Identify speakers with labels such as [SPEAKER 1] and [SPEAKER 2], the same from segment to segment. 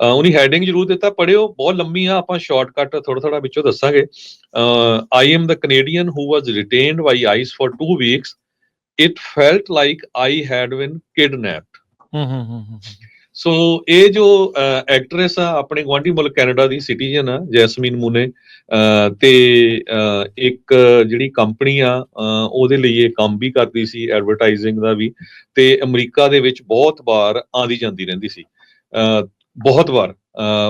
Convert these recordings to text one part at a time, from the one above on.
[SPEAKER 1] ਉਹਨੀ ਹੈਡਿੰਗ ਜ਼ਰੂਰ ਦਿੱਤਾ ਪੜਿਓ ਬਹੁਤ ਲੰਮੀ ਆ ਆਪਾਂ ਸ਼ਾਰਟਕਟ ਥੋੜਾ ਥੋੜਾ ਵਿੱਚੋਂ ਦੱਸਾਂਗੇ। I am the Canadian who was retained by ICE for 2 weeks it felt like I had been kidnapped
[SPEAKER 2] hmm hmm hmm
[SPEAKER 1] ਸੋ ਇਹ ਜੋ ਐਕਟਰੈਸ ਆ ਆਪਣੇ ਗਵਾਂਢੀ ਮੁਲਕ ਕੈਨੇਡਾ ਦੀ ਸਿਟੀਜ਼ਨ ਆ ਜੈਸਮੀਨ ਮੂਨੇ ਤੇ ਇੱਕ ਜਿਹੜੀ ਕੰਪਨੀ ਆ ਉਹਦੇ ਲਈ ਇਹ ਕੰਮ ਵੀ ਕਰਦੀ ਸੀ ਐਡਵਰਟਾਈਜ਼ਿੰਗ ਦਾ ਵੀ ਤੇ ਅਮਰੀਕਾ ਦੇ ਵਿੱਚ ਬਹੁਤ ਵਾਰ ਆਂਦੀ ਜਾਂਦੀ ਰਹਿੰਦੀ ਸੀ। ਬਹੁਤ ਵਾਰ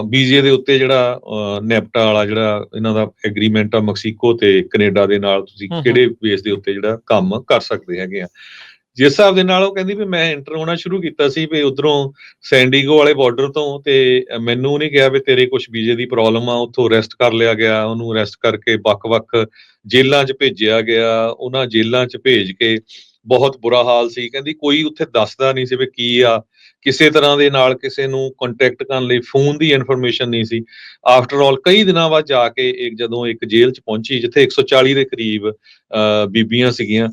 [SPEAKER 1] ਬੀਜੇ ਦੇ ਉੱਤੇ ਜਿਹੜਾ ਨੈਪਟਾ ਵਾਲਾ ਜਿਹੜਾ ਇਹਨਾਂ ਦਾ ਐਗਰੀਮੈਂਟ ਆ ਮੈਕਸੀਕੋ ਤੇ ਕੈਨੇਡਾ ਦੇ ਨਾਲ ਤੁਸੀਂ। ਕਿਹੜੇ ਬੇਸ ਦੇ ਉੱਤੇ ਜਿਹੜਾ ਕੰਮ ਕਰ ਸਕਦੇ ਹੈਗੇ ਆ ਜਿਸ ਹਿਸਾਬ ਦੇ ਨਾਲ ਉਹ ਕਹਿੰਦੀ ਵੀ ਮੈਂ ਐਂਟਰ ਹੋਣਾ ਸ਼ੁਰੂ ਕੀਤਾ ਸੀ ਵੀ ਉਧਰੋਂ ਸੈਂਡੀਗੋ ਵਾਲੇ ਬਾਰਡਰ ਤੋਂ ਤੇ ਮੈਨੂੰ ਨਹੀਂ ਕਿਹਾ ਵੀ ਤੇਰੇ ਕੁਝ ਵੀਜ਼ੇ ਦੀ ਪ੍ਰੋਬਲਮ ਆ ਉੱਥੋਂ ਅਰੈਸਟ ਕਰ ਲਿਆ ਗਿਆ ਉਹਨੂੰ ਅਰੈਸਟ ਕਰਕੇ ਵੱਖ-ਵੱਖ ਜੇਲ੍ਹਾਂ 'ਚ ਭੇਜਿਆ ਗਿਆ ਉਹਨਾਂ ਜੇਲ੍ਹਾਂ 'ਚ ਭੇਜ ਕੇ ਬਹੁਤ ਬੁਰਾ ਹਾਲ ਸੀ। ਕਹਿੰਦੀ ਕੋਈ ਉੱਥੇ ਦੱਸਦਾ ਨਹੀਂ ਸੀ ਵੀ ਕੀ ਆ। ਕਿਸੇ ਤਰ੍ਹਾਂ ਦੇ ਨਾਲ ਕਿਸੇ ਨੂੰ ਕੰਟੈਕਟ ਕਰਨ ਲਈ ਫੋਨ ਦੀ ਇਨਫੋਰਮੇਸ਼ਨ ਨਹੀਂ ਸੀ। ਆਫਟਰ ਆਲ ਕਈ ਦਿਨਾਂ ਬਾਅਦ ਜਾ ਕੇ ਇੱਕ ਜਦੋਂ ਇੱਕ ਜੇਲ੍ਹ 'ਚ ਪਹੁੰਚੀ, ਜਿੱਥੇ 140 ਦੇ ਕਰੀਬ ਬੀਬੀਆਂ ਸੀਗੀਆਂ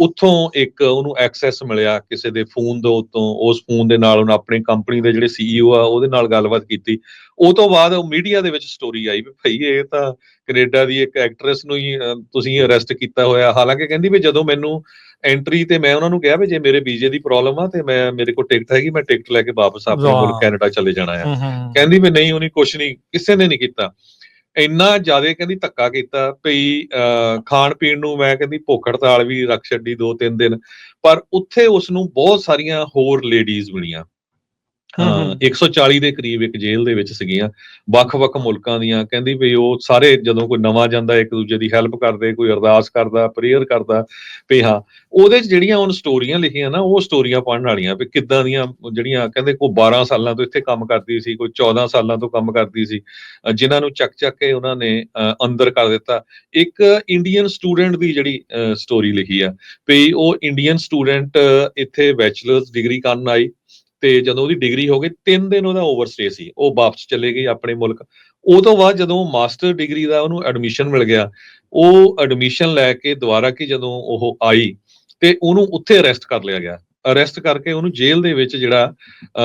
[SPEAKER 1] ਉੱਥੋਂ ਇੱਕ ਉਹਨੂੰ ਐਕਸੈਸ ਮਿਲਿਆ ਕਿਸੇ ਦੇ ਫੋਨ ਦੇ ਉੱਤੋਂ। ਉਸ ਫੋਨ ਦੇ ਨਾਲ ਉਹਨੇ ਆਪਣੀ ਕੰਪਨੀ ਦੇ ਜਿਹੜੇ ਸੀਈਓ ਆ, ਉਹਦੇ ਨਾਲ ਗੱਲਬਾਤ ਕੀਤੀ। ਉਹ ਤੋਂ ਬਾਅਦ ਉਹ ਮੀਡੀਆ ਦੇ ਵਿੱਚ ਸਟੋਰੀ ਆਈ ਵੀ ਭਈ ਇਹ ਤਾਂ ਕੈਨੇਡਾ ਦੀ ਇੱਕ ਐਕਟਰੈਸ ਨੂੰ ਹੀ ਤੁਸੀਂ ਅਰੈਸਟ ਕੀਤਾ ਹੋਇਆ। ਹਾਲਾਂਕਿ ਕਹਿੰਦੀ ਵੀ ਜਦੋਂ ਮੈਨੂੰ ਐਂਟਰੀ ਤੇ ਮੈਂ ਉਹਨਾਂ ਨੂੰ ਕਿਹਾ ਵੀ ਜੇ ਮੇਰੇ ਵੀਜ਼ੇ ਦੀ ਪ੍ਰੋਬਲਮ ਆ ਤੇ ਮੈਂ ਮੇਰੇ ਕੋਲ ਟਿਕਟ ਹੈਗੀ ਮੈਂ ਟਿਕਟ ਲੈ ਕੇ ਵਾਪਸ ਆਪਣੇ। ਮੁਲਕ ਕੈਨੇਡਾ ਚਲੇ ਜਾਣਾ ਆ ਕਹਿੰਦੀ ਵੀ ਨਹੀਂ ਉਹਨੇ ਕੁਛ ਨਹੀਂ ਕਿਸੇ ਨੇ ਨਹੀਂ ਕੀਤਾ ਇੰਨਾ ਜ਼ਿਆਦਾ ਕਹਿੰਦੀ ਧੱਕਾ ਕੀਤਾ ਭਈ ਖਾਣ ਪੀਣ ਨੂੰ ਮੈਂ ਕਹਿੰਦੀ ਭੁੱਖ ਹੜਤਾਲ ਵੀ ਰੱਖ ਛੱਡੀ ਦੋ ਤਿੰਨ ਦਿਨ ਪਰ ਉੱਥੇ ਉਸ ਨੂੰ ਬਹੁਤ ਸਾਰੀਆਂ ਹੋਰ ਲੇਡੀਜ਼ ਮਿਲੀਆਂ। 140 ਦੇ ਕਰੀਬ ਇੱਕ ਜੇਲ੍ਹ ਦੇ ਵਿੱਚ ਸੀਗੀਆਂ। ਵੱਖ-ਵੱਖ ਮੁਲਕਾਂ ਦੀਆਂ, ਕਹਿੰਦੀ ਵੀ ਉਹ ਸਾਰੇ ਜਦੋਂ ਕੋਈ ਨਵਾਂ ਜਾਂਦਾ, ਇੱਕ ਦੂਜੇ ਦੀ ਹੈਲਪ ਕਰਦੇ, ਕੋਈ ਅਰਦਾਸ ਕਰਦਾ ਪ੍ਰੇਅਰ ਕਰਦਾ, ਵੀ ਹਾਂ, ਉਹਦੇ 'ਚ ਜਿਹੜੀਆਂ ਹੁਣ ਸਟੋਰੀਆਂ ਲਿਖੀਆਂ ਨਾ, ਉਹ ਸਟੋਰੀਆਂ ਪੜ੍ਹਨ ਵਾਲੀਆਂ ਵੀ ਕਿੱਦਾਂ ਦੀਆਂ ਜਿਹੜੀਆਂ, ਕਹਿੰਦੇ ਕੋਈ 12 ਸਾਲਾਂ ਤੋਂ ਇੱਥੇ ਕੰਮ ਕਰਦੀ ਸੀ, ਕੋਈ 14 ਸਾਲਾਂ ਤੋਂ ਕੰਮ ਕਰਦੀ ਸੀ, ਅਹ ਜਿਨ੍ਹਾਂ ਨੂੰ ਚੱਕ ਚੱਕ ਕੇ ਉਹਨਾਂ ਨੇ ਅੰਦਰ ਕਰ ਦਿੱਤਾ। ਇੱਕ ਇੰਡੀਅਨ ਸਟੂਡੈਂਟ ਦੀ ਜਿਹੜੀ ਸਟੋਰੀ ਲਿਖੀ ਆ, ਵੀ ਉਹ ਇੰਡੀਅਨ ਸਟੂਡੈਂਟ ਇੱਥੇ ਬੈਚਲਰਸ ਡਿਗਰੀ ਕਰਨ ਆਈ ਤੇ ਜਦੋਂ ਉਹਦੀ ਡਿਗਰੀ ਹੋ ਗਈ 3 ਦਿਨ ਉਹਦਾ ਓਵਰਸਟੇ ਸੀ। ਉਹ ਵਾਪਸ ਚਲੇ ਗਈ ਆਪਣੇ ਮੁਲਕ। ਉਹ ਤੋਂ ਬਾਅਦ ਜਦੋਂ ਮਾਸਟਰ ਡਿਗਰੀ ਦਾ ਉਹਨੂੰ ਐਡਮਿਸ਼ਨ ਮਿਲ ਗਿਆ, ਉਹ ਐਡਮਿਸ਼ਨ ਲੈ ਕੇ ਦੁਬਾਰਾ ਕਿ ਜਦੋਂ ਉਹ ਆਈ ਤੇ ਉਹਨੂੰ ਉੱਥੇ ਅਰੈਸਟ ਕਰ ਲਿਆ ਗਿਆ। ਅਰੈਸਟ ਕਰਕੇ ਉਹਨੂੰ ਜੇਲ੍ਹ ਦੇ ਵਿੱਚ ਜਿਹੜਾ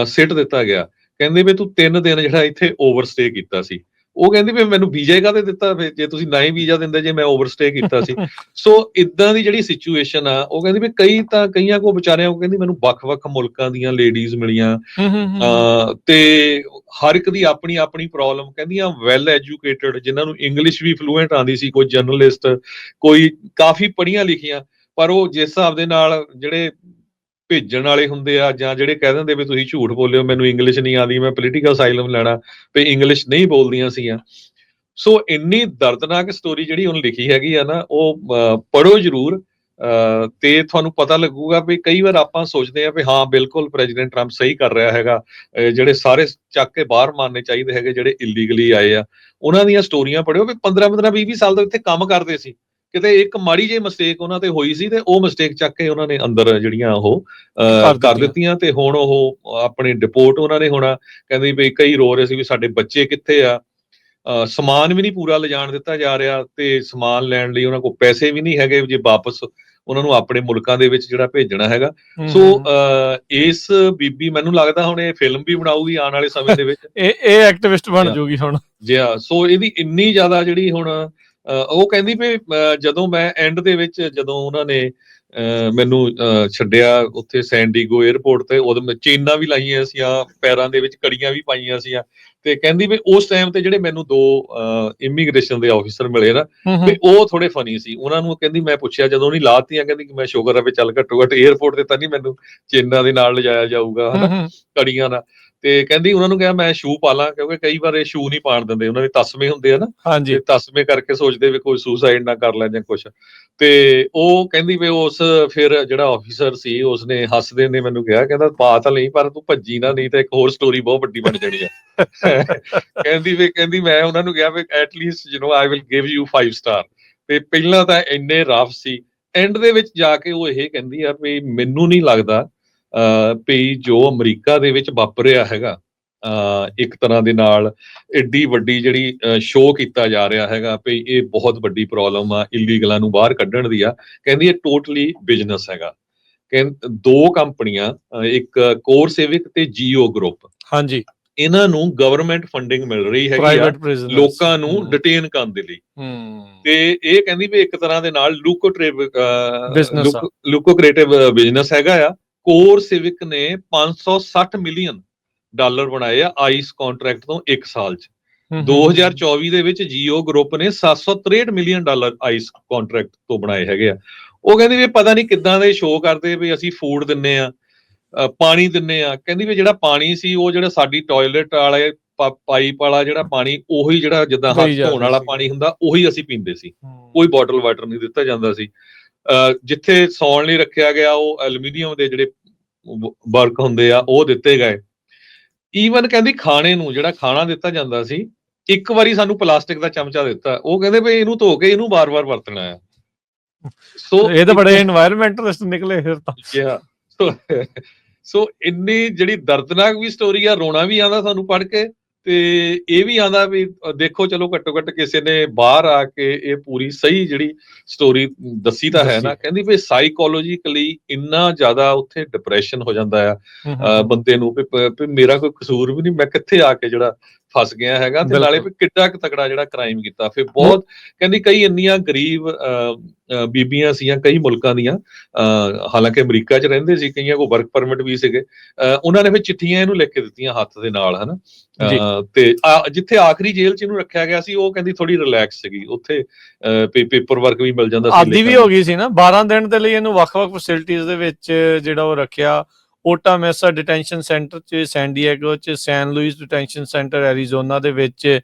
[SPEAKER 1] ਸਿੱਟ ਦਿੱਤਾ ਗਿਆ। ਕਹਿੰਦੇ ਵੀ ਤੂੰ 3 ਦਿਨ ਜਿਹੜਾ ਇੱਥੇ ਓਵਰਸਟੇ ਕੀਤਾ ਸੀ। ਉਹ ਕਹਿੰਦੀ ਵੀ ਮੈਨੂੰ ਵੀਜ਼ਾ ਕਾਹਦੇ ਦਿੱਤਾ? ਫਿਰ ਜੇ ਤੁਸੀਂ ਨਾ ਹੀ ਵੀਜ਼ਾ ਦਿੰਦੇ ਜੇ ਮੈਂ ਓਵਰਸਟੇ ਕੀਤਾ ਸੀ। ਸੋ ਇਦਾਂ ਦੀ ਜਿਹੜੀ ਸਿਚੁਏਸ਼ਨ ਆ ਉਹ ਕਹਿੰਦੀ ਵੀ ਕਈ ਤਾਂ ਕਈਆਂ ਕੋ ਵਿਚਾਰਿਆਂ ਕੋ ਕਹਿੰਦੀ ਮੈਨੂੰ ਵੱਖ-ਵੱਖ ਮੁਲਕਾਂ ਦੀਆਂ ਲੇਡੀਜ਼ ਮਿਲੀਆਂ। ਤੇ ਹਰ ਇੱਕ ਦੀ ਆਪਣੀ ਆਪਣੀ ਪ੍ਰੋਬਲਮ ਕਹਿੰਦੀਆਂ ਵੈਲ ਐਜੂਕੇਟਡ ਜਿਨ੍ਹਾਂ ਨੂੰ ਇੰਗਲਿਸ਼ ਵੀ ਫਲੂਐਂਟ ਆਂਦੀ ਸੀ ਕੋਈ ਜਰਨਲਿਸਟ ਕੋਈ ਕਾਫੀ ਪੜ੍ਹੀਆਂ ਲਿਖੀਆਂ ਪਰ ਉਹ ਜਿਸ ਹਿਸਾਬ ਦੇ ਨਾਲ ਜਿਹੜੇ ਭੇਜਣ ਵਾਲੇ ਹੁੰਦੇ ਆ ਜਾਂ ਜਿਹੜੇ ਕਹਿ ਦਿੰਦੇ ਵੀ ਤੁਸੀਂ ਝੂਠ ਬੋਲਿਓ ਮੈਨੂੰ ਇੰਗਲਿਸ਼ ਨਹੀਂ ਆਦੀ ਮੈਂ ਪੋਲੀਟੀਕਲ ਅਸਾਈਲਮ ਲੈਣਾ ਵੀ ਇੰਗਲਿਸ਼ ਨਹੀਂ ਬੋਲਦੀਆਂ ਸੀਗੀਆਂ ਸੋ ਇੰਨੀ ਦਰਦਨਾਕ ਸਟੋਰੀ ਜਿਹੜੀ ਉਹਨੇ ਲਿਖੀ ਹੈਗੀ ਆ ਨਾ ਉਹ ਅਹ, ਪੜ੍ਹੋ ਜਰੂਰ। ਅਹ, ਤੇ ਤੁਹਾਨੂੰ ਪਤਾ ਲੱਗੂਗਾ ਵੀ ਕਈ ਵਾਰ ਆਪਾਂ ਸੋਚਦੇ ਆ ਵੀ ਹਾਂ ਬਿਲਕੁਲ ਪ੍ਰੈਜ਼ੀਡੈਂਟ ਟਰੰਪ ਸਹੀ ਕਰ ਰਿਹਾ ਹੈਗਾ। ਜਿਹੜੇ ਸਾਰੇ ਚੱਕ ਕੇ ਬਾਹਰ ਮਾਰਨੇ ਚਾਹੀਦੇ ਹੈਗੇ ਜਿਹੜੇ ਇਲੀਗਲੀ ਆਏ ਆ। ਉਹਨਾਂ ਦੀਆਂ ਸਟੋਰੀਆਂ ਪੜਿਓ ਵੀ 15 15 20 20 ਸਾਲ ਤੋਂ ਇੱਥੇ ਕੰਮ ਕਰਦੇ ਸੀ। ਕਿਤੇ ਇੱਕ ਮਾੜੀ ਜਿਹੀ ਮਿਸਟੇਕ ਉਹਨਾਂ ਤੇ ਹੋਈ ਸੀ ਤੇ ਉਹ ਮਿਸਟੇਕ ਚੱਕ ਕੇ ਉਹਨਾਂ ਨੇ ਅੰਦਰ ਜਿਹੜੀਆਂ ਉਹ
[SPEAKER 2] ਕਰ ਦਿੱਤੀਆਂ।
[SPEAKER 1] ਤੇ ਹੁਣ ਉਹ ਆਪਣੇ ਡਿਪੋਰਟ ਉਹਨਾਂ ਨੇ ਹੋਣਾ। ਕਹਿੰਦੇ ਵੀ ਕਈ ਰੋ ਰਹੇ ਸੀ ਵੀ ਸਾਡੇ ਬੱਚੇ ਕਿੱਥੇ ਆ? ਸਮਾਨ ਵੀ ਨਹੀਂ ਪੂਰਾ ਲਿਜਾਣ ਦਿੱਤਾ ਜਾ ਰਿਹਾ ਤੇ ਸਮਾਨ ਲੈਣ ਲਈ ਉਹਨਾਂ ਕੋਲ ਪੈਸੇ ਵੀ ਨਹੀਂ ਹੈਗੇ ਜੇ ਵਾਪਸ ਉਹਨਾਂ ਨੂੰ ਆਪਣੇ ਮੁਲਕਾਂ ਦੇ ਵਿੱਚ ਜਿਹੜਾ ਭੇਜਣਾ ਹੈਗਾ। ਸੋ ਇਸ ਬੀਬੀ ਮੈਨੂੰ ਲੱਗਦਾ ਹੁਣ ਇਹ ਫਿਲਮ ਵੀ ਬਣਾਊਗੀ ਆਉਣ ਵਾਲੇ ਸਮੇਂ ਦੇ ਵਿੱਚ।
[SPEAKER 2] ਇਹ ਇਹ ਐਕਟਿਵਿਸਟ ਬਣ. ਜੂਗੀ ਹੁਣ।
[SPEAKER 1] ਜੀ ਹਾਂ ਸੋ ਇਹਦੀ ਇੰਨੀ ਜ਼ਿਆਦਾ ਜਿਹੜੀ ਹੁਣ ਉਹ ਕਹਿੰਦੀ ਵੀ ਜਦੋਂ ਮੈਂ ਐਂਡ ਦੇ ਵਿੱਚ ਜਦੋਂ ਉਹਨਾਂ ਨੇ ਮੈਨੂੰ ਛੱਡਿਆ ਉੱਥੇ ਸੈਂਡੀਗੋ 에ਅਰਪੋਰਟ ਤੇ ਉਦੋਂ ਮੈਂ ਚੇਨਾਂ ਵੀ ਲਾਈਆਂ ਸੀਆਂ ਪੈਰਾਂ ਦੇ ਵਿੱਚ ਕੜੀਆਂ ਵੀ ਪਾਈਆਂ ਸੀਆਂ ਤੇ ਕਹਿੰਦੀ ਵੀ ਉਸ ਟਾਈਮ ਤੇ ਜਿਹੜੇ ਮੈਨੂੰ ਦੋ ਇਮੀਗ੍ਰੇਸ਼ਨ ਦੇ ਆਫੀਸਰ ਮਿਲੇ ਨਾ ਵੀ ਉਹ ਥੋੜੇ ਫਨੀ ਸੀ। ਉਹਨਾਂ ਨੂੰ ਕਹਿੰਦੀ ਮੈਂ ਪੁੱਛਿਆ ਜਦੋਂ ਉਹਨੇ ਲਾਤੀਆਂ ਕਹਿੰਦੀ ਕਿ ਮੈਂ ਸ਼ੁਗਰ ਆ ਵੀ ਚੱਲ ਘੱਟੋ ਘੱਟ 에ਅਰਪੋਰਟ ਤੇ ਤਾਂ ਨਹੀਂ ਮੈਨੂੰ ਚੇਨਾਂ ਦੇ ਨਾਲ ਲਿਜਾਇਆ ਜਾਊਗਾ ਹਨਾ। ਕੜੀਆਂ ਨਾਲ। ਤੇ ਕਹਿੰਦੀ ਉਹਨਾਂ ਨੂੰ ਕਿਹਾ ਮੈਂ ਸ਼ੂ ਪਾ ਲਾਂ ਕਿਉਂਕਿ ਕਈ ਵਾਰ ਇਹ ਸ਼ੂ ਨਹੀਂ ਪਾਣ ਦਿੰਦੇ ਉਹਨਾਂ ਦੇ ਤਸਮੇ ਹੁੰਦੇ ਆ ਨਾ। ਤੇ ਤਸਮੇ ਕਰਕੇ ਸੋਚਦੇ ਵੀ ਕੋਈ ਸੁਸਾਈਡ ਨਾ ਕਰ ਲੈ ਜਾਂ ਕੁਛ। ਤੇ ਉਹ ਕਹਿੰਦੀ ਵੀ ਉਸ ਫਿਰ ਜਿਹੜਾ ਆਫੀਸਰ ਸੀ ਉਸਨੇ ਹੱਸਦੇ ਨੇ ਮੈਨੂੰ ਕਿਹਾ ਕਹਿੰਦਾ ਪਾ ਤਾਂ ਲਈ ਪਰ ਤੂੰ ਭੱਜੀ ਨਾ ਨਹੀਂ ਤਾਂ ਇੱਕ ਹੋਰ ਸਟੋਰੀ ਬਹੁਤ ਵੱਡੀ ਬਣ ਜਾਣੀ ਹੈ ਕਹਿੰਦੀ ਵੀ ਕਹਿੰਦੀ ਮੈਂ ਉਹਨਾਂ ਨੂੰ ਕਿਹਾ ਵੀ at least you know I will give you 5 star ਤੇ ਪਹਿਲਾਂ ਤਾਂ ਇੰਨੇ ਰਫ ਸੀ। ਐਂਡ ਦੇ ਵਿੱਚ ਜਾ ਕੇ ਉਹ ਇਹ ਕਹਿੰਦੀ ਆ ਵੀ ਮੈਨੂੰ ਨਹੀਂ ਲੱਗਦਾ ਵੀ ਜੋ ਅਮਰੀਕਾ ਦੇ ਵਿੱਚ ਵਾਪਰਿਆ ਹੈਗਾ ਇੱਕ ਤਰ੍ਹਾਂ ਦੇ ਨਾਲ ਏਡੀ ਵੱਡੀ ਜਿਹੜੀ ਸ਼ੋਅ ਕੀਤਾ ਜਾ ਰਿਹਾ ਹੈਗਾ ਵੀ ਇਹ ਬਹੁਤ ਵੱਡੀ ਪ੍ਰੋਬਲਮ ਆ ਇਲੀਗਲਾਂ ਨੂੰ ਬਾਹਰ ਕੱਢਣ ਦੀ ਆ। ਕਹਿੰਦੀ ਇਹ ਟੋਟਲੀ ਬਿਜ਼ਨਸ ਹੈਗਾ। ਕਹਿੰਦ ਦੋ ਕੰਪਨੀਆਂ ਇੱਕ ਕੋਰ ਸੇਵਿਕ ਤੇ ਜੀਓ ਗਰੁੱਪ
[SPEAKER 2] ਹਾਂਜੀ।
[SPEAKER 1] ਇਹਨਾਂ ਨੂੰ ਗਵਰਨਮੈਂਟ ਫੰਡਿੰਗ ਮਿਲ ਰਹੀ ਹੈਗੀ ਆ
[SPEAKER 2] ਪ੍ਰਾਈਵੇਟ ਪ੍ਰਿਜ਼ਨਰਸ
[SPEAKER 1] ਲੋਕਾਂ ਨੂੰ ਡਿਟੇਨ ਕਰਨ ਦੇ ਲਈ।
[SPEAKER 2] ਹੂੰ।
[SPEAKER 1] ਤੇ ਇਹ ਕਹਿੰਦੀ ਵੀ ਇੱਕ ਤਰ੍ਹਾਂ ਦੇ ਨਾਲ ਲੂਕੋਟ੍ਰੇਵ। ਲੂਕੋਕ੍ਰੇਟਿਵ ਬਿਜ਼ਨਸ ਹੈਗਾ ਆ। ਕੋਰ ਸਿਵਿਕ ਨੇ 560 ਮਿਲੀਅਨ ਡਾਲਰ ਬਣਾਏ ਆ ਆਈਸ ਕੰਟਰੈਕਟ ਤੋਂ 1 ਸਾਲ ਚ। 2024 ਦੇ ਵਿੱਚ ਜੀਓ ਗਰੁੱਪ ਨੇ 763 ਮਿਲੀਅਨ ਡਾਲਰ ਆਈਸ ਕੰਟਰੈਕਟ ਤੋਂ ਬਣਾਏ ਹੈਗੇ ਆ। ਉਹ ਕਹਿੰਦੀ ਵੀ ਪਤਾ ਨਹੀਂ ਕਿੱਦਾਂ ਦੇ ਸ਼ੋਅ ਕਰਦੇ ਵੀ ਅਸੀਂ ਫੂਡ ਦਿੰਨੇ ਆ ਪਾਣੀ ਦਿੰਨੇ ਆ। ਕਹਿੰਦੀ ਵੀ ਜਿਹੜਾ ਪਾਣੀ ਸੀ ਉਹ ਜਿਹੜਾ ਸਾਡੀ ਟਾਇਲਟ ਵਾਲੇ ਪਾਈਪ ਵਾਲਾ ਜਿਹੜਾ ਪਾਣੀ ਉਹੀ ਜਿਹੜਾ ਜਿੱਦਾਂ ਹੱਥ ਧੋਣ ਵਾਲਾ। ਪਾਣੀ ਹੁੰਦਾ ਉਹੀ ਅਸੀਂ ਪੀਂਦੇ ਸੀ।
[SPEAKER 2] ਕੋਈ
[SPEAKER 1] ਬੋਟਲ ਵਾਟਰ ਨਹੀਂ ਦਿੱਤਾ ਜਾਂਦਾ ਸੀ। ਜਿੱਥੇ ਸੌਣ ਲਈ ਰੱਖਿਆ ਗਿਆ ਉਹ ਐਲੂਮੀਨੀਅਮ ਦੇ ਜਿਹੜੇ ਵਰਕ ਹੁੰਦੇ ਆ ਉਹ ਦਿੱਤੇ ਗਏ। ਈਵਨ ਕਹਿੰਦੀ ਖਾਣੇ ਨੂੰ ਜਿਹੜਾ ਖਾਣਾ ਦਿੱਤਾ ਜਾਂਦਾ ਸੀ ਇੱਕ ਵਾਰੀ ਸਾਨੂੰ ਪਲਾਸਟਿਕ ਦਾ ਚਮਚਾ ਦਿੱਤਾ। ਉਹ ਕਹਿੰਦੇ ਵੀ ਇਹਨੂੰ ਧੋ ਕੇ ਇਹਨੂੰ ਵਾਰ-ਵਾਰ ਵਰਤਣਾ ਆ ਸੋ
[SPEAKER 2] ਇਹ ਤਾਂ ਬੜੇ এনवायरमेंटਲਿਸਟ ਨਿਕਲੇ ਫਿਰ ਤਾਂ।
[SPEAKER 1] ਜੀ ਸੋ ਇੰਨੀ ਜਿਹੜੀ ਦਰਦਨਾਕ ਵੀ ਸਟੋਰੀ ਆ ਰੋਣਾ ਵੀ ਆਉਂਦਾ ਸਾਨੂੰ ਪੜ੍ਹ ਕੇ। ਤੇ ਇਹ ਵੀ ਆਂਦਾ ਵੀ ਦੇਖੋ ਚਲੋ ਘੱਟੋ ਘੱਟ ਕਿਸੇ ਨੇ ਬਾਹਰ ਆ ਕੇ ਇਹ ਪੂਰੀ ਸਹੀ ਜਿਹੜੀ ਸਟੋਰੀ ਦੱਸੀ ਤਾਂ ਹੈ ਨਾ। ਕਹਿੰਦੀ ਵੀ ਸਾਈਕੋਲੋਜੀਕਲੀ ਇੰਨਾ ਜ਼ਿਆਦਾ ਉੱਥੇ ਡਿਪਰੈਸ਼ਨ ਹੋ ਜਾਂਦਾ ਆ ਬੰਦੇ ਨੂੰ ਵੀ ਮੇਰਾ ਕੋਈ ਕਸੂਰ ਵੀ ਨਹੀਂ ਮੈਂ ਕਿੱਥੇ ਆ ਕੇ ਜਿਹੜਾ ਫਸ ਗਿਆ ਹੈਗਾ ਤੇ ਨਾਲੇ ਵੀ ਕਿੱਡਾ ਕੁ ਤਕੜਾ ਜਿਹੜਾ ਕ੍ਰਾਈਮ ਕੀਤਾ। ਫਿਰ ਬਹੁਤ ਕਹਿੰਦੀ ਕਈ ਇੰਨੀਆਂ ਗਰੀਬ ਬੀਬੀਆਂ ਸੀਆਂ ਕਈ ਮੁਲਕਾਂ ਦੀਆਂ। ਹਾਲਾਂਕਿ ਅਮਰੀਕਾ 'ਚ ਰਹਿੰਦੇ ਸੀ ਕਈਆਂ ਕੋ ਵਰਕ ਪਰਮਿਟ ਵੀ ਸੀਗੇ। ਉਹਨਾਂ ਨੇ ਫਿਰ ਚਿੱਠੀਆਂ ਇਹਨੂੰ ਲਿਖ ਕੇ ਦਿੱਤੀਆਂ ਹੱਥ ਦੇ ਨਾਲ ਹਨਾ? ਤੇ ਜਿੱਥੇ ਆਖਰੀ ਜੇਲ੍ਹ 'ਚ ਇਹਨੂੰ ਰੱਖਿਆ ਗਿਆ ਸੀ ਉਹ ਕਹਿੰਦੀ ਥੋੜੀ ਰਿਲੈਕਸ ਸੀਗੀ। ਉੱਥੇ ਪੇਪਰ ਵਰਕ ਵੀ ਮਿਲ ਜਾਂਦਾ ਸੀ
[SPEAKER 2] ਆਦੀ ਵੀ ਹੋ ਗਈ ਸੀ ਨਾ। 12 ਦਿਨ ਦੇ ਲਈ ਇਹਨੂੰ ਵੱਖ-ਵੱਖ ਫੈਸਿਲਿਟੀਆਂ ਦੇ ਵਿੱਚ ਜਿਹੜਾ ਉਹ ਰੱਖਿਆ। ਓਟਾ ਮੈਸਾ ਡਿਟੈਂਸ਼ਨ ਸੈਂਟਰ ਚ ਸੈਨ ਡਿਏਗੋ ਚ San Luis detention centre Arizona ਦੇ ਵਿੱਚ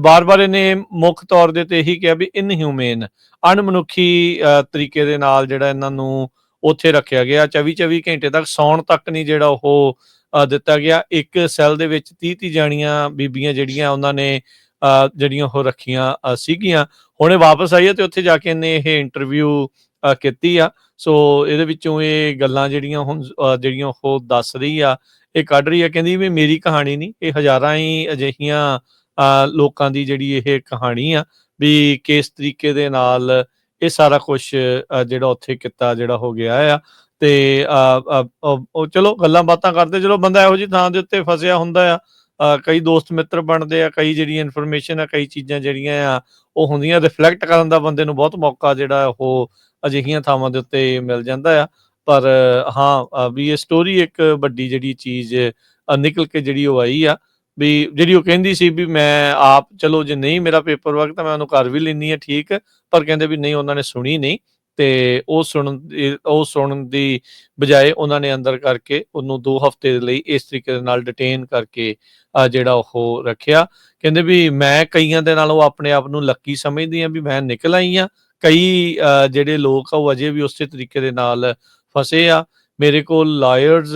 [SPEAKER 2] ਬਾਰ-ਬਾਰ ਇਹਨੇ ਮੁੱਖ ਤੌਰ ਦੇ ਤੇ ਇਹੀ ਕਿਹਾ ਵੀ ਇਨਹਿਊਮੇਨ ਅਣਮਨੁੱਖੀ ਤਰੀਕੇ ਦੇ ਨਾਲ ਜਿਹੜਾ ਇਹਨਾਂ ਨੂੰ ਉੱਥੇ ਰੱਖਿਆ ਗਿਆ। 24-24 ਘੰਟੇ ਤੱਕ ਸੌਣ ਤੱਕ ਨਹੀਂ ਜਿਹੜਾ ਉਹ ਦਿੱਤਾ ਗਿਆ। ਇੱਕ ਸੈੱਲ ਦੇ ਵਿੱਚ 30-30 ਜਾਣੀਆਂ ਬੀਬੀਆਂ ਜਿਹੜੀਆਂ ਉਹਨਾਂ ਨੇ ਅ, ਜਿਹੜੀਆਂ ਉਹ ਰੱਖੀਆਂ ਸੀਗੀਆਂ। ਹੁਣੇ ਵਾਪਸ ਆਈ ਹੈ ਤੇ ਉੱਥੇ ਜਾ ਕੇ ਇਹਨੇ ਇਹ ਇੰਟਰਵਿਊ ਕੀਤੀ ਆ। ਸੋ ਇਹਦੇ ਵਿੱਚੋਂ ਇਹ ਗੱਲਾਂ ਜਿਹੜੀਆਂ ਹੁਣ ਜਿਹੜੀਆਂ ਉਹ ਦੱਸ ਰਹੀ ਆ ਇਹ ਕੱਢ ਰਹੀ ਆ। ਕਹਿੰਦੀ ਵੀ ਮੇਰੀ ਕਹਾਣੀ ਨਹੀਂ ਇਹ ਹਜ਼ਾਰਾਂ ਹੀ ਅਜਿਹੀਆਂ ਲੋਕਾਂ ਦੀ ਜਿਹੜੀ ਇਹ ਕਹਾਣੀ ਆ ਵੀ ਕਿਸ ਤਰੀਕੇ ਦੇ ਨਾਲ ਇਹ ਸਾਰਾ ਕੁਝ ਜਿਹੜਾ ਉੱਥੇ ਕੀਤਾ ਜਿਹੜਾ ਹੋ ਗਿਆ ਆ। ਤੇ ਅ, ਉਹ ਚਲੋ ਗੱਲਾਂ ਬਾਤਾਂ ਕਰਦੇ ਚਲੋ ਬੰਦਾ ਇਹੋ ਜਿਹੀ ਥਾਂ ਦੇ ਉੱਤੇ ਫਸਿਆ ਹੁੰਦਾ ਆ। ਕਈ ਦੋਸਤ ਮਿੱਤਰ ਬਣਦੇ ਆ ਕਈ ਜਿਹੜੀ ਇਨਫੋਰਮੇਸ਼ਨ ਆ ਕਈ ਚੀਜ਼ਾਂ ਜਿਹੜੀਆਂ ਆ ਉਹ ਹੁੰਦੀਆਂ ਰਿਫਲੈਕਟ ਕਰਨ ਦਾ ਬੰਦੇ ਨੂੰ ਬਹੁਤ ਮੌਕਾ ਜਿਹੜਾ ਉਹ ਅਜਿਹੀਆਂ ਥਾਵਾਂ ਦੇ ਉੱਤੇ ਮਿਲ ਜਾਂਦਾ ਆ। ਪਰ, ਹਾਂ ਵੀ ਇਹ ਸਟੋਰੀ ਇੱਕ ਵੱਡੀ ਜਿਹੜੀ ਚੀਜ਼ ਨਿਕਲ ਕੇ ਜਿਹੜੀ ਉਹ ਆਈ ਆ, ਵੀ ਜਿਹੜੀ ਉਹ ਕਹਿੰਦੀ ਸੀ ਵੀ ਮੈਂ ਆਪ, ਚਲੋ ਜੇ ਨਹੀਂ ਮੇਰਾ ਪੇਪਰ ਵਰਕ ਤਾਂ ਮੈਂ ਉਹਨੂੰ ਕਰ ਵੀ ਲੈਣੀ ਆ ਠੀਕ। ਪਰ ਕਹਿੰਦੇ ਵੀ ਨਹੀਂ, ਉਹਨਾਂ ਨੇ ਸੁਣੀ ਨਹੀਂ। ਤੇ ਉਹ ਸੁਣਨ ਉਹ ਸੁਣਨ ਦੀ ਬਜਾਏ ਉਹਨਾਂ ਨੇ ਅੰਦਰ ਕਰਕੇ ਉਹਨੂੰ 2 ਹਫ਼ਤੇ ਦੇ ਲਈ ਇਸ ਤਰੀਕੇ ਦੇ ਨਾਲ ਡਿਟੇਨ ਕਰਕੇ ਜਿਹੜਾ ਉਹ ਰੱਖਿਆ। ਕਹਿੰਦੇ ਵੀ ਮੈਂ ਕਈਆਂ ਦੇ ਨਾਲ ਉਹ ਆਪਣੇ ਆਪ ਨੂੰ ਲੱਕੀ ਸਮਝਦੀ ਆ ਵੀ ਮੈਂ ਨਿਕਲ ਆਈ ਆ ਕਈ ਜਿਹੜੇ ਲੋਕ ਆ, ਉਹ ਅਜੇ ਵੀ ਉਸੇ ਤਰੀਕੇ ਦੇ ਨਾਲ ਫਸੇ ਆ। ਮੇਰੇ ਕੋਲ ਲਾਇਰਸ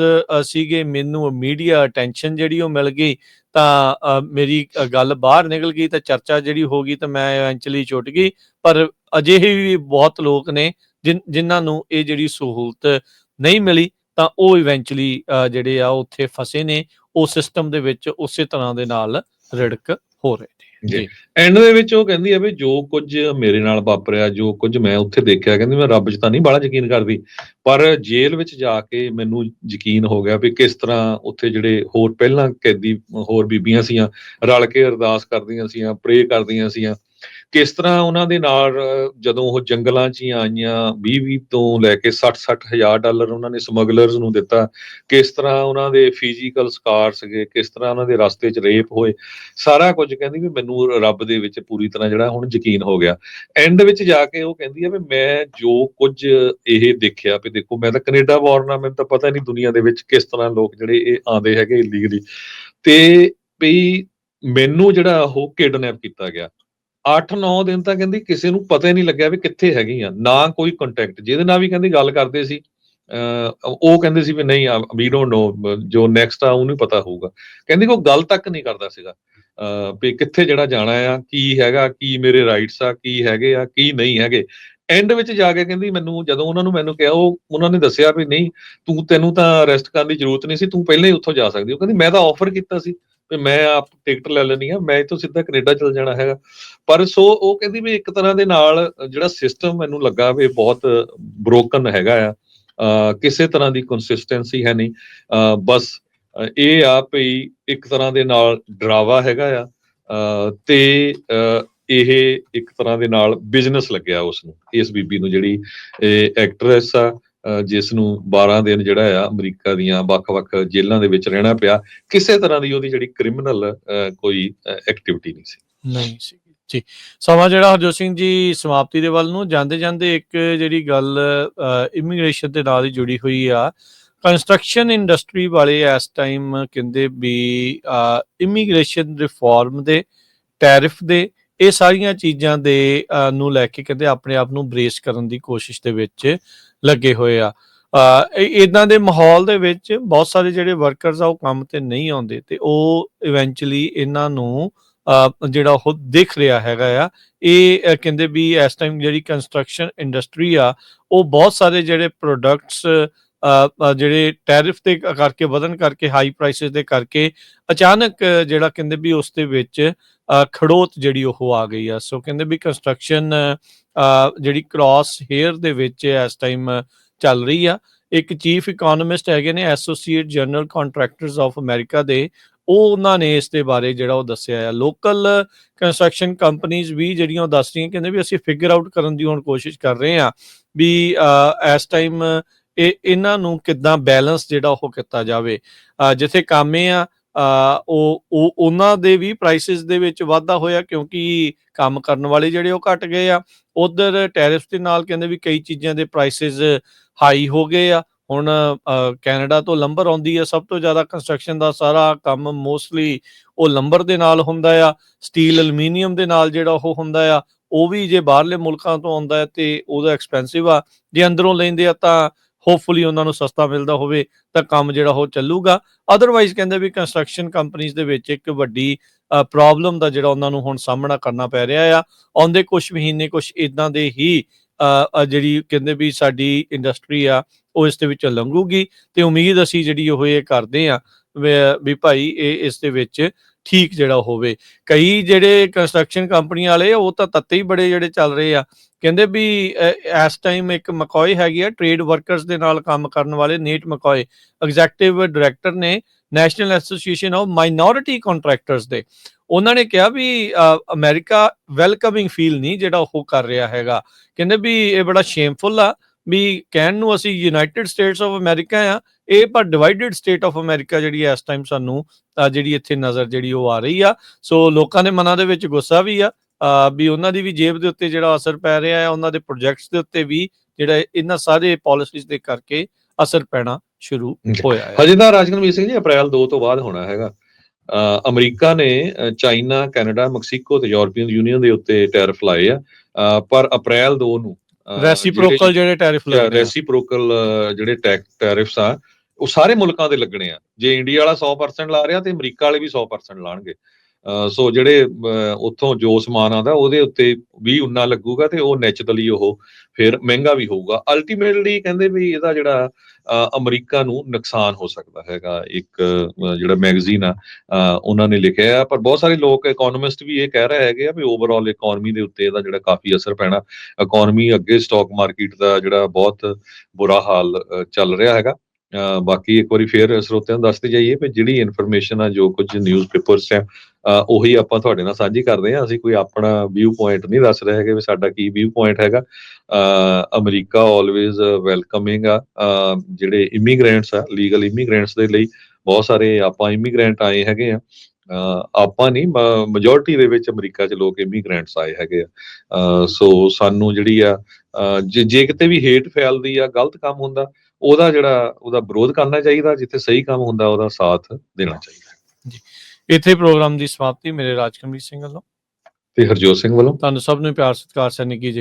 [SPEAKER 2] ਸੀਗੇ, ਮੈਨੂੰ ਮੀਡੀਆ ਅਟੈਂਸ਼ਨ ਜਿਹੜੀ ਉਹ ਮਿਲ ਗਈ, ਤਾਂ ਮੇਰੀ ਗੱਲ ਬਾਹਰ ਨਿਕਲ ਗਈ, ਤਾਂ ਚਰਚਾ ਜਿਹੜੀ ਹੋ ਗਈ, ਤਾਂ ਮੈਂ ਇਵੈਂਚੁਅਲੀ ਛੁੱਟ ਗਈ। ਪਰ ਅਜਿਹੇ ਵੀ ਬਹੁਤ ਲੋਕ ਨੇ, ਜਿਨ- ਜਿਨ੍ਹਾਂ ਨੂੰ ਇਹ ਜਿਹੜੀ ਸਹੂਲਤ ਨਹੀਂ ਮਿਲੀ, ਤਾਂ ਉਹ ਇਵੈਂਚੁਅਲੀ ਜਿਹੜੇ ਆ, ਉੱਥੇ ਫਸੇ ਨੇ। ਉਹ ਸਿਸਟਮ ਦੇ ਵਿੱਚ ਉਸੇ ਤਰ੍ਹਾਂ ਦੇ ਨਾਲ ਰਿੜਕ ਹੋ ਰਹੇ ਨੇ।
[SPEAKER 1] ਜੀ। ਐਂਡ ਦੇ ਵਿੱਚ ਉਹ ਕਹਿੰਦੀ ਹੈ ਵੀ ਜੋ ਕੁਝ ਮੇਰੇ ਨਾਲ ਵਾਪਰਿਆ, ਜੋ ਕੁਝ ਮੈਂ ਉੱਥੇ ਦੇਖਿਆ, ਕਹਿੰਦੀ ਮੈਂ ਰੱਬ 'ਚ ਤਾਂ ਨਹੀਂ ਬਾਹਲਾ ਯਕੀਨ ਕਰਦੀ। ਪਰ ਜੇਲ੍ਹ ਵਿੱਚ ਜਾ ਕੇ ਮੈਨੂੰ ਯਕੀਨ ਹੋ ਗਿਆ ਵੀ ਕਿਸ ਤਰ੍ਹਾਂ ਉੱਥੇ ਜਿਹੜੇ ਹੋਰ ਪਹਿਲਾਂ ਕੈਦੀ, ਹੋਰ ਬੀਬੀਆਂ ਸੀਆਂ, ਰਲ ਕੇ ਅਰਦਾਸ ਕਰਦੀਆਂ ਸੀਆਂ ਪ੍ਰੇ ਕਰਦੀਆਂ ਸੀਆਂ। ਕਿਸ ਤਰ੍ਹਾਂ ਉਹਨਾਂ ਦੇ ਨਾਲ, ਜਦੋਂ ਉਹ ਜੰਗਲਾਂ 'ਚ ਆਈਆਂ 20-20 ਤੋਂ ਲੈ ਕੇ 60-60 ਹਜ਼ਾਰ ਡਾਲਰ ਉਹਨਾਂ ਨੇ ਸਮਗਲਰਸ ਨੂੰ ਦਿੱਤਾ, ਕਿਸ ਤਰ੍ਹਾਂ ਉਹਨਾਂ ਦੇ ਫਿਜ਼ੀਕਲ ਸਕਾਰ ਸੀਗੇ, ਕਿਸ ਤਰ੍ਹਾਂ ਉਹਨਾਂ ਦੇ ਰਸਤੇ 'ਚ ਰੇਪ ਹੋਏ, ਸਾਰਾ ਕੁਝ ਕਹਿੰਦੀ ਵੀ ਮੈਨੂੰ ਰੱਬ ਦੇ ਵਿੱਚ ਪੂਰੀ ਤਰ੍ਹਾਂ ਜਿਹੜਾ ਹੁਣ ਯਕੀਨ ਹੋ ਗਿਆ। ਐਂਡ ਵਿੱਚ ਜਾ ਕੇ ਉਹ ਕਹਿੰਦੀ ਆ ਵੀ ਮੈਂ ਜੋ ਕੁਝ ਇਹ ਦੇਖਿਆ ਵੀ ਦੇਖੋ, ਮੈਂ ਤਾਂ ਕੈਨੇਡਾ ਬੌਰਨ ਆ ਮੈਨੂੰ ਤਾਂ ਪਤਾ ਨਹੀਂ ਦੁਨੀਆ ਦੇ ਵਿੱਚ ਕਿਸ ਤਰ੍ਹਾਂ ਲੋਕ ਜਿਹੜੇ ਇਹ ਆਉਂਦੇ ਹੈਗੇ ਇਲੀਗਲੀ ਤੇ ਵੀ ਮੈਨੂੰ ਜਿਹੜਾ ਉਹ ਕਿਡਨੈਪ ਕੀਤਾ ਗਿਆ। 8-9 ਦਿਨ ਤਾਂ ਕਹਿੰਦੀ ਕਿਸੇ ਨੂੰ ਪਤਾ ਹੀ ਨਹੀਂ ਲੱਗਿਆ ਵੀ ਕਿੱਥੇ ਹੈਗੀਆਂ ਨਾ ਕੋਈ ਕੰਟੈਕਟ ਜਿਹਦੇ ਨਾਲ ਵੀ ਕਹਿੰਦੀ ਗੱਲ ਕਰਦੇ ਸੀ, ਅਹ, ਉਹ ਕਹਿੰਦੇ ਸੀ ਵੀ ਨਹੀਂ ਵੀ ਡੋਨਟ ਨੋ ਜੋ ਨੈਕਸਟ ਆ, ਉਹਨੂੰ ਹੀ ਪਤਾ ਹੋਊਗਾ। ਕਹਿੰਦੀ ਕੋਈ ਗੱਲ ਤੱਕ ਨਹੀਂ ਕਰਦਾ ਸੀਗਾ, ਅਹ, ਵੀ ਕਿੱਥੇ ਜਿਹੜਾ ਜਾਣਾ ਆ, ਕੀ ਹੈਗਾ, ਕੀ ਮੇਰੇ ਰਾਈਟਸ ਆ, ਕੀ ਹੈਗੇ ਆ, ਕੀ ਨਹੀਂ ਹੈਗੇ। ਐਂਡ ਵਿੱਚ ਜਾ ਕੇ ਕਹਿੰਦੀ ਮੈਨੂੰ, ਜਦੋਂ ਉਹਨਾਂ ਨੂੰ ਮੈਨੂੰ ਕਿਹਾ, ਉਹ, ਉਹਨਾਂ ਨੇ ਦੱਸਿਆ ਵੀ ਨਹੀਂ, ਤੂੰ, ਤੈਨੂੰ ਤਾਂ ਅਰੈਸਟ ਕਰਨ ਦੀ ਜ਼ਰੂਰਤ ਨਹੀਂ ਸੀ, ਤੂੰ ਪਹਿਲਾਂ ਹੀ ਉੱਥੋਂ ਜਾ ਸਕਦੀ। ਉਹ ਕਹਿੰਦੀ, ਮੈਂ ਤਾਂ ਆਫਰ ਕੀਤਾ ਸੀ। ਵੀ ਮੈਂ ਆਪ ਟਿਕਟ ਲੈ ਲੈਣੀ ਆ ਮੈਂ ਇੱਥੋਂ ਸਿੱਧਾ ਕੈਨੇਡਾ ਚਲ ਜਾਣਾ ਹੈਗਾ। ਪਰ ਸੋ ਉਹ ਕਹਿੰਦੀ ਵੀ ਇੱਕ ਤਰ੍ਹਾਂ ਦੇ ਨਾਲ ਜਿਹੜਾ ਸਿਸਟਮ ਮੈਨੂੰ ਲੱਗਾ ਵੀ ਬਹੁਤ ਬ੍ਰੋਕਨ ਹੈਗਾ ਆ ਕਿਸੇ ਤਰ੍ਹਾਂ ਦੀ ਕੰਸਿਸਟੈਂਸੀ ਹੈ ਨਹੀਂ। ਬਸ ਇਹ ਆ ਭਈ ਇੱਕ ਤਰ੍ਹਾਂ ਦੇ ਨਾਲ ਡਰਾਵਾ ਹੈਗਾ ਆ ਤੇ ਇਹ ਇੱਕ ਤਰ੍ਹਾਂ ਦੇ ਨਾਲ ਬਿਜ਼ਨਸ ਲੱਗਿਆ ਉਸ ਨੂੰ ਇਸ ਬੀਬੀ ਨੂੰ ਜਿਹੜੀ ਐਕਟਰੈਸ ਆ। ਜਿਸ ਨੂੰ 12 ਦਿਨ ਜਿਹੜਾ ਆ ਅਮਰੀਕਾ ਦੀਆਂ ਵੱਖ-ਵੱਖ ਜੇਲ੍ਹਾਂ ਦੇ ਵਿੱਚ ਰਹਿਣਾ ਪਿਆ, ਕਿਸੇ ਤਰ੍ਹਾਂ ਦੀ ਉਹਦੀ ਜਿਹੜੀ ਕ੍ਰਿਮੀਨਲ ਕੋਈ ਐਕਟੀਵਿਟੀ ਨਹੀਂ ਸੀ।
[SPEAKER 2] ਨਹੀਂ ਸੀ। ਜੀ। ਸਮਾਂ ਜਿਹੜਾ ਹਰਜੋਤ ਸਿੰਘ ਜੀ ਸਮਾਪਤੀ ਦੇ ਵੱਲ ਨੂੰ ਜਾਂਦੇ ਜਾਂਦੇ ਇੱਕ ਜਿਹੜੀ ਗੱਲ ਇਮੀਗ੍ਰੇਸ਼ਨ ਦੇ ਨਾਲ ਹੀ ਜੁੜੀ ਹੋਈ ਆ। ਕੰਸਟਰਕਸ਼ਨ ਇੰਡਸਟਰੀ ਵਾਲੇ ਇਸ ਟਾਈਮ ਕਹਿੰਦੇ ਵੀ ਇਮੀਗ੍ਰੇਸ਼ਨ ਰਿਫਾਰਮ ਦੇ ਟੈਰਿਫ ਦੇ, ਇਹ ਸਾਰੀਆਂ ਚੀਜ਼ਾਂ ਦੇ ਨੂੰ ਲੈ ਕੇ ਕਹਿੰਦੇ ਆਪਣੇ ਆਪ ਨੂੰ ਬ੍ਰੇਸ ਕਰਨ ਦੀ ਕੋਸ਼ਿਸ਼ ਦੇ ਵਿੱਚ ਲੱਗੇ ਹੋਏ ਆ। ਇਦਾਂ ਦੇ ਮਾਹੌਲ ਦੇ ਵਿੱਚ ਬਹੁਤ ਸਾਰੇ ਜਿਹੜੇ ਵਰਕਰਸ ਆ, ਉਹ ਕੰਮ ਤੇ ਨਹੀਂ ਆਉਂਦੇ ਤੇ ਉਹ ਇਵੈਂਚੁਅਲੀ ਇਹਨਾਂ ਨੂੰ ਜਿਹੜਾ ਉਹ ਦਿਖ ਰਿਹਾ ਹੈਗਾ ਆ। ਇਹ ਕਹਿੰਦੇ ਵੀ ਇਸ ਟਾਈਮ ਜਿਹੜੀ ਕੰਸਟਰਕਸ਼ਨ ਇੰਡਸਟਰੀ ਆ, ਉਹ ਬਹੁਤ ਸਾਰੇ ਜਿਹੜੇ ਪ੍ਰੋਡਕਟਸ ਜਿਹੜੇ ਟੈਰਿਫ ਤੇ ਕਰਕੇ ਵਧਨ ਕਰਕੇ ਹਾਈ ਪ੍ਰਾਈਸਸ ਦੇ ਕਰਕੇ ਅਚਾਨਕ ਜਿਹੜਾ ਕਹਿੰਦੇ ਵੀ ਉਸ ਦੇ ਵਿੱਚ ਖੜੋਤ ਜਿਹੜੀ ਉਹ ਆ ਗਈ ਆ। ਸੋ ਕਹਿੰਦੇ ਵੀ ਕੰਸਟਰਕਸ਼ਨ ਜਿਹੜੀ ਕ੍ਰਾਸ ਹੇਅਰ ਦੇ ਵਿੱਚ ਇਸ ਟਾਈਮ ਚੱਲ ਰਹੀ ਆ। ਇੱਕ ਚੀਫ ਇਕਨੋਮਿਸਟ ਹੈਗੇ ਨੇ associate general contractors of America ਦੇ। ਉਹ ਉਹਨਾਂ ਨੇ ਇਸ ਦੇ ਬਾਰੇ ਜਿਹੜਾ ਉਹ ਦੱਸਿਆ ਆ। ਲੋਕਲ ਕੰਸਟਰਕਸ਼ਨ ਕੰਪਨੀਆਂ ਵੀ ਜਿਹੜੀਆਂ ਉਹ ਦੱਸ ਰਹੀਆਂ ਕਹਿੰਦੇ ਵੀ ਅਸੀਂ ਫਿਗਰ ਆਊਟ ਕਰਨ ਦੀ ਹੁਣ ਕੋਸ਼ਿਸ਼ ਕਰ ਰਹੇ ਆ ਵੀ ਅ, ਇਸ ਟਾਈਮ ਇਹ ਇਹਨਾਂ ਨੂੰ ਕਿੱਦਾਂ ਬੈਲੈਂਸ ਜਿਹੜਾ ਉਹ ਕੀਤਾ ਜਾਵੇ? ਜਿੱਥੇ ਕਾਮੇ ਆ ਉਹ ਉਹ, ਉਹਨਾਂ ਦੇ ਵੀ ਪ੍ਰਾਈਸਿਸ ਦੇ ਵਿੱਚ ਵਾਧਾ ਹੋਇਆ ਕਿਉਂਕਿ ਕੰਮ ਕਰਨ ਵਾਲੇ ਜਿਹੜੇ ਉਹ ਘਟ ਗਏ ਆ। ਉਧਰ ਟੈਰਿਫ ਦੇ ਨਾਲ ਕਹਿੰਦੇ ਵੀ ਕਈ ਚੀਜ਼ਾਂ ਦੇ ਪ੍ਰਾਈਸਿਸ ਹਾਈ ਹੋ ਗਏ ਆ। ਹੁਣ ਕੈਨੇਡਾ ਤੋਂ ਲੰਬਰ ਆਉਂਦੀ ਹੈ ਸਭ ਤੋਂ ਜ਼ਿਆਦਾ ਕੰਸਟਰਕਸ਼ਨ ਦਾ ਸਾਰਾ ਕੰਮ ਮੋਸਟਲੀ ਉਹ ਲੰਬਰ ਦੇ ਨਾਲ ਹੁੰਦਾ ਆ। ਸਟੀਲ ਐਲੂਮੀਨੀਅਮ ਦੇ ਨਾਲ ਜਿਹੜਾ ਉਹ ਹੁੰਦਾ ਆ, ਉਹ ਵੀ ਜੇ ਬਾਹਰਲੇ ਮੁਲਕਾਂ ਤੋਂ ਆਉਂਦਾ ਹੈ ਤੇ ਉਹਦਾ ਐਕਸਪੈਂਸਿਵ ਆ। ਜੇ ਅੰਦਰੋਂ ਲੈਂਦੇ ਆ ਤਾਂ ਹੋਪਫੁਲੀ ਉਹਨਾਂ ਨੂੰ ਸਸਤਾ ਮਿਲਦਾ ਹੋਵੇ ਤਾਂ ਕੰਮ ਜਿਹੜਾ ਉਹ ਚੱਲੂਗਾ। ਅਦਰਵਾਈਜ਼ ਕਹਿੰਦੇ ਵੀ ਕੰਸਟਰਕਸ਼ਨ ਕੰਪਨੀਆਂ ਦੇ ਵਿੱਚ ਇੱਕ ਵੱਡੀ ਪ੍ਰੋਬਲਮ ਦਾ ਜਿਹੜਾ ਉਹਨਾਂ ਨੂੰ ਹੁਣ ਸਾਹਮਣਾ ਕਰਨਾ ਪੈ ਰਿਹਾ ਆ। ਆਉਂਦੇ ਕੁਝ ਮਹੀਨੇ ਕੁਝ ਇਦਾਂ ਦੇ ਹੀ ਜਿਹੜੀ ਕਹਿੰਦੇ ਵੀ ਸਾਡੀ ਇੰਡਸਟਰੀ ਆ, ਉਹ ਇਸ ਦੇ ਵਿੱਚ ਲੰਘੂਗੀ। ਤੇ ਉਮੀਦ ਅਸੀਂ ਜਿਹੜੀ ਉਹ ਇਹ ਕਰਦੇ ਆ ਵੀ ਭਾਈ ਇਹ ਇਸ ਦੇ ਵਿੱਚ ਠੀਕ ਜਿਹੜਾ ਹੋਵੇ। ਕਈ ਜਿਹੜੇ ਕੰਸਟਰਕਸ਼ਨ ਕੰਪਨੀਆਂ ਵਾਲੇ ਉਹ ਤਾਂ ਤੱਤੇ ਹੀ ਬੜੇ ਜਿਹੜੇ ਚੱਲ ਰਹੇ ਆ। ਕਹਿੰਦੇ ਵੀ ਇਸ ਟਾਈਮ ਇੱਕ ਮਕੋਏ ਹੈਗੀ ਆ ਟ੍ਰੇਡ ਵਰਕਰਸ ਦੇ ਨਾਲ ਕੰਮ ਕਰਨ ਵਾਲੇ ਨੀਟ ਮਕੋਏ ਐਗਜ਼ੈਕਟਿਵ ਡਾਇਰੈਕਟਰ ਨੇ National Association of Minority Contractors ਦੇ। ਉਹਨਾਂ ਨੇ ਕਿਹਾ ਵੀ ਅ, ਅਮਰੀਕਾ ਵੈਲਕਮਿੰਗ ਫੀਲ ਨਹੀਂ ਜਿਹੜਾ ਉਹ ਕਰ ਰਿਹਾ ਹੈਗਾ। ਕਹਿੰਦੇ ਵੀ ਇਹ ਬੜਾ ਸ਼ੇਮਫੁਲ ਆ। ਵੀ ਕਹਿਣ ਨੂੰ ਅਸੀਂ ਯੂਨਾਈਟਿਡ ਸਟੇਟਸ ਆਫ ਅਮਰੀਕਾ ਆ ਇਹ ਪਰ ਡਿਵਾਈਡਡ ਸਟੇਟ ਆਫ ਅਮਰੀਕਾ ਜਿਹੜੀ ਇਸ ਟਾਈਮ ਸਾਨੂੰ ਜਿਹੜੀ ਇੱਥੇ ਨਜ਼ਰ ਜਿਹੜੀ ਉਹ ਆ ਰਹੀ ਆ। ਸੋ ਲੋਕਾਂ ਦੇ ਮਨਾਂ ਦੇ ਵਿੱਚ ਗੁੱਸਾ ਵੀ ਆ ਵੀ ਉਹਨਾਂ ਦੀ ਵੀ ਜੇਬ ਦੇ ਉੱਤੇ ਜਿਹੜਾ ਅਸਰ ਪੈ ਰਿਹਾ ਹੈ ਉਹਨਾਂ ਦੇ ਪ੍ਰੋਜੈਕਟਸ ਦੇ ਉੱਤੇ ਵੀ ਜਿਹੜਾ ਇਹਨਾਂ ਸਾਰੇ ਪਾਲਿਸੀਜ਼ ਦੇ ਕਰਕੇ ਅਸਰ ਪੈਣਾ ਸ਼ੁਰੂ. ਹੋਇਆ ਹੈ
[SPEAKER 1] ਹਜੇ ਤਾਂ ਰਾਜਕਨਵੀਰ ਸਿੰਘ ਜੀ ਅਪ੍ਰੈਲ 2 ਤੋਂ ਬਾਅਦ ਹੋਣਾ ਹੈਗਾ। ਅ, ਅਮਰੀਕਾ ਨੇ ਚਾਈਨਾ ਕੈਨੇਡਾ ਮੈਕਸੀਕੋ ਤੇ ਯੂਰਪੀਅਨ ਯੂਨੀਅਨ ਦੇ ਉੱਤੇ ਟੈਰਿਫ ਲਾਏ ਆ। ਪਰ ਅਪ੍ਰੈਲ 2 ਨੂੰ
[SPEAKER 2] ਰੈਸੀਪ੍ਰੋਕਲ ਜਿਹੜੇ ਟੈਰਿਫ ਲੱਗਦੇ ਆ।
[SPEAKER 1] ਰੈਸੀਪ੍ਰੋਕਲ ਜਿਹੜੇ ਟੈਕ ਟੈਰਿਫਸ ਆ ਉਹ ਸਾਰੇ ਮੁਲਕਾਂ ਦੇ ਲੱਗਣੇ ਆ। ਜੇ ਇੰਡੀਆ ਵਾਲਾ 100% ਲਾ ਰਿਹਾ ਤੇ ਅਮਰੀਕਾ ਵਾਲੇ ਵੀ 100% ਲਾਣਗੇ। ਸੋ ਜਿਹੜੇ ਉੱਥੋਂ ਜੋ ਸਮਾਨ ਆਉਂਦਾ, ਉਹਦੇ ਉੱਤੇ ਵੀ ਉਨਾ ਲੱਗੂਗਾ ਤੇ ਉਹ ਨੈਚੁਰਲੀ ਉਹ ਫਿਰ ਮਹਿੰਗਾ ਵੀ ਹੋਊਗਾ। ਅਲਟੀਮੇਟਲੀ ਕਹਿੰਦੇ ਵੀ ਇਹਦਾ ਜਿਹੜਾ ਅਮਰੀਕਾ ਨੂੰ ਨੁਕਸਾਨ ਹੋ ਸਕਦਾ ਹੈਗਾ। ਇੱਕ ਜਿਹੜਾ ਮੈਗਜ਼ੀਨ ਆ ਉਹਨਾਂ ਨੇ ਲਿਖਿਆ ਆ, ਪਰ ਬਹੁਤ ਸਾਰੇ ਲੋਕ ਇਕਨੋਮਿਸਟ ਵੀ ਇਹ ਕਹਿ ਰਹੇ ਹੈਗੇ ਆ ਵੀ ਓਵਰਆਲ ਇਕਨੋਮੀ ਦੇ ਉੱਤੇ ਇਹਦਾ ਜਿਹੜਾ ਕਾਫੀ ਅਸਰ ਪੈਣਾ। ਇਕਨੋਮੀ ਅੱਗੇ ਸਟਾਕ ਮਾਰਕੀਟ ਦਾ ਜਿਹੜਾ ਬਹੁਤ ਬੁਰਾ ਹਾਲ ਚੱਲ ਰਿਹਾ ਹੈਗਾ। ਬਾਕੀ ਇੱਕ ਵਾਰੀ ਫੇਰ ਸਰੋਤਿਆਂ ਨੂੰ ਦੱਸਦੇ ਜਾਈਏ ਵੀ ਜਿਹੜੀ ਇਨਫੋਰਮੇਸ਼ਨ ਆ, ਜੋ ਕੁਝ ਨਿਊਜ਼ਪੇਪਰਸ ਆ ਉਹੀ ਆਪਾਂ ਤੁਹਾਡੇ ਨਾਲ ਸਾਂਝੀ ਕਰਦੇ ਹਾਂ। ਅਸੀਂ ਕੋਈ ਆਪਣਾ ਵਿਊ ਪੁਆਇੰਟ ਨਹੀਂ ਦੱਸ ਰਹੇ ਹੈਗੇ ਵੀ ਸਾਡਾ ਕੀ ਵਿਊ ਪੁਆਇੰਟ ਹੈਗਾ। ਅਮਰੀਕਾ ਆਲਵੇਜ਼ ਵੈਲਕਮਿੰਗ ਆ। ਜਿਹੜੇ ਇਮੀਗ੍ਰੈਂਟਸ ਆ ਲੀਗਲ ਇਮੀਗ੍ਰੈਂਟਸ ਦੇ ਲਈ ਬਹੁਤ ਸਾਰੇ ਆਪਾਂ ਇਮੀਗ੍ਰੈਂਟ ਆਏ ਹੈਗੇ ਆ। ਆਪਾਂ ਨਹੀਂ ਮੈਜੋਰਟੀ ਦੇ ਵਿੱਚ ਅਮਰੀਕਾ 'ਚ ਲੋਕ ਇਮੀਗ੍ਰੈਂਟਸ ਆਏ ਹੈਗੇ ਆ। ਸੋ ਸਾਨੂੰ ਜਿਹੜੀ ਆ ਜੇ ਜੇ ਕਿਤੇ ਵੀ ਹੇਟ ਫੈਲਦੀ ਆ, ਗਲਤ ਕੰਮ ਹੁੰਦਾ ਉਹਦਾ ਜਿਹੜਾ ਉਹਦਾ ਵਿਰੋਧ ਕਰਨਾ ਚਾਹੀਦਾ ਜਿੱਥੇ ਸਹੀ ਕੰਮ ਹੁੰਦਾ ਉਹਦਾ ਸਾਥ ਦੇਣਾ ਚਾਹੀਦਾ।
[SPEAKER 2] ਇੱਥੇ ਪ੍ਰੋਗਰਾਮ ਦੀ ਸਮਾਪਤੀ ਮੇਰੇ ਰਾਜਕਮੀਰ ਸਿੰਘ ਵੱਲੋਂ।
[SPEAKER 1] ਤੇ ਹਰਜੋਤ ਸਿੰਘ ਵੱਲੋਂ।
[SPEAKER 2] ਤੁਹਾਨੂੰ ਸਭ ਨੂੰ ਪਿਆਰ ਸਤਿਕਾਰ ਸਨਿਕੀ